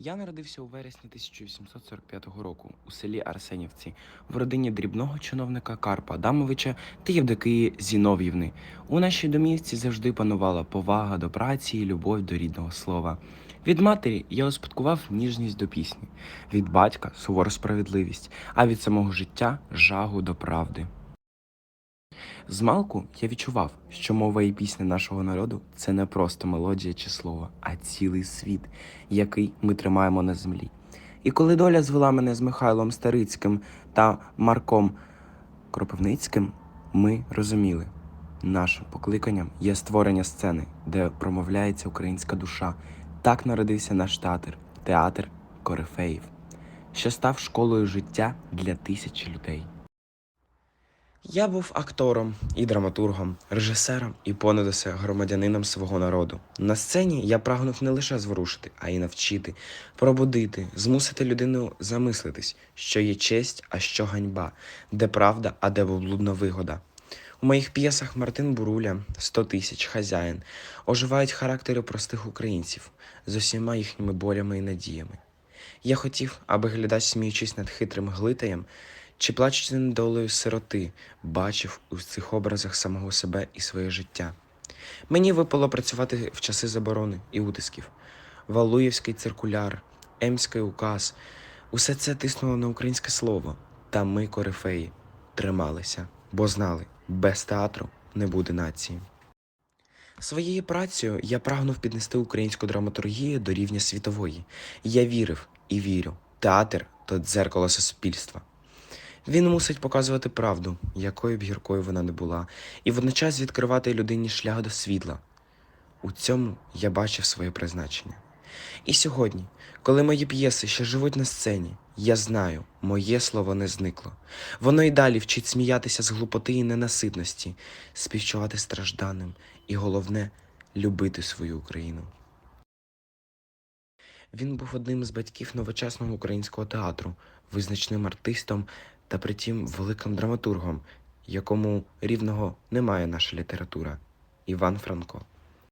Я народився у вересні 1845 року у селі Арсенівці в родині дрібного чиновника Карпа Адамовича та Євдокії Зінов'ївни. У нашій домівці завжди панувала повага до праці і любов до рідного слова. Від матері я успадкував ніжність до пісні, від батька сувору справедливість, а від самого життя жагу до правди. Змалку я відчував, що мова і пісня нашого народу це не просто мелодія чи слово, а цілий світ, який ми тримаємо на землі. І коли доля звела мене з Михайлом Старицьким та Марком Кропивницьким, ми розуміли, нашим покликанням є створення сцени, де промовляється українська душа. Так народився наш театр, театр Корифеїв, що став школою життя для тисяч людей. Я був актором і драматургом, режисером і понад усе громадянином свого народу. На сцені я прагнув не лише зворушити, а й навчити, пробудити, змусити людину замислитись, що є честь, а що ганьба, де правда, а де блудна вигода. У моїх п'єсах Мартин Буруля, «100 тисяч, хазяїн оживають характери простих українців з усіма їхніми болями і надіями. Я хотів, аби глядач, сміючись над хитрим глитаєм, чи плачучи над долею сироти, бачив у цих образах самого себе і своє життя. Мені випало працювати в часи заборони і утисків. Валуєвський циркуляр, Емський указ усе це тиснуло на українське слово. Та ми, корифеї, трималися, бо знали, без театру не буде нації. Своєю працею я прагнув піднести українську драматургію до рівня світової. Я вірив і вірю. Театр то дзеркало суспільства. Він мусить показувати правду, якою б гіркою вона не була, і водночас відкривати людині шлях до світла. У цьому я бачив своє призначення. І сьогодні, коли мої п'єси ще живуть на сцені, я знаю, моє слово не зникло. Воно й далі вчить сміятися з глупоти і ненаситності, співчувати стражданим і головне любити свою Україну. Він був одним з батьків новочасного українського театру, визначним артистом та притім великим драматургом, якому рівного немає наша література Іван Франко.